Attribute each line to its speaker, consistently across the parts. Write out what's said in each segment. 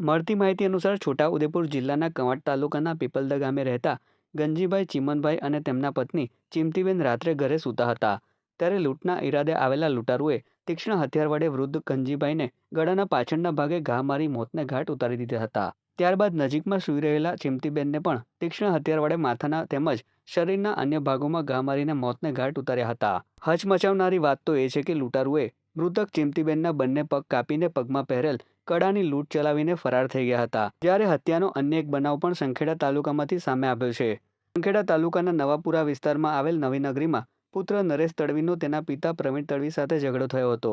Speaker 1: મળતી માહિતી અનુસાર છોટાઉદેપુર જિલ્લાના કવાંટ તાલુકાના પીપલદા ગામે રહેતા ગંજીભાઈ ચીમનભાઈ અને તેમના પત્ની ચિમતીબેન રાત્રે ઘરે સૂતા હતા. ત્યારે લૂંટના ઈરાદે આવેલા લૂંટારુએ તીક્ષ્ણ હથિયાર વડે વૃદ્ધ ગંજીભાઈને ગળાના પાછળના ભાગે ઘા મારી મોતને ઘાટ ઉતારી દીધા હતા. ત્યારબાદ નજીકમાં સૂઈ રહેલા ચિમતીબેનને પણ તીક્ષ્ણ હથિયાર વડે માથાના તેમજ શરીરના અન્ય ભાગોમાં ઘા મારીને મોતને ઘાટ ઉતાર્યા હતા. હચમચાવનારી વાત તો એ છે કે લૂંટારુએ મૃતક ચિમતીબેનના બંને પગ કાપીને પગમાં પહેરેલ કડાની લૂંટ ચલાવીને ફરાર થઈ ગયા હતા. જ્યારે હત્યાનો અન્ય એક બનાવ પણ સંખેડા તાલુકામાંથી સામે આવ્યો છે. સંખેડા તાલુકાના નવાપુરા વિસ્તારમાં આવેલ નવીનગરીમાં પુત્ર નરેશ તડવીનો તેના પિતા પ્રવીણ તડવી સાથે ઝઘડો થયો હતો.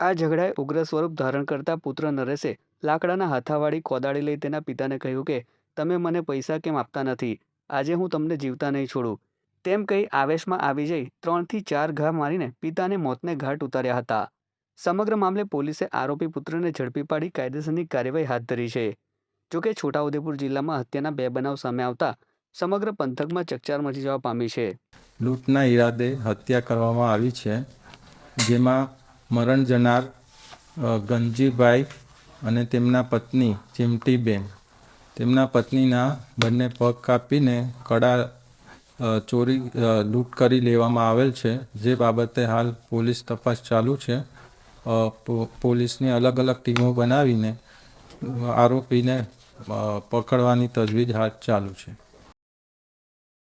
Speaker 1: આ ઝઘડાએ ઉગ્ર સ્વરૂપ ધારણ કરતા પુત્ર નરેશે લાકડાના હાથાવાળી કોદાળી લઈ તેના પિતાને કહ્યું કે, તમે મને પૈસા કેમ આપતા નથી? આજે હું તમને જીવતા નહીં છોડું. તેમ કહી આવેશમાં આવી જઈ ત્રણથી ચાર ઘા મારીને પિતાને મોતને ઘાટ ઉતાર્યા હતા. સમગ્ર મામલે પોલીસે આરોપી પુત્રને ઝડપી પાડી કાયદેસરની કાર્યવાહી હાથ ધરી છે. જોકે છોટાઉદેપુર જિલ્લામાં હત્યાના બે બનાવ સામે આવતા સમગ્ર પંથકમાં ચકચાર મચી જવા પામી છે.
Speaker 2: લૂંટના ઈરાદે હત્યા કરવામાં આવી છે, જેમાં મરણ જનાર ગંજીભાઈ અને તેમના પત્ની ચિમટીબેન. તેમના પત્નીના બંને પગ કાપીને કડા ચોરી લૂંટ કરી લેવામાં આવેલ છે. જે બાબતે હાલ પોલીસ તપાસ ચાલુ છે. પોલીસની અલગ અલગ ટીમો બનાવીને આરોપીને પકડવાની તજવીજ હાથ ચાલુ છે.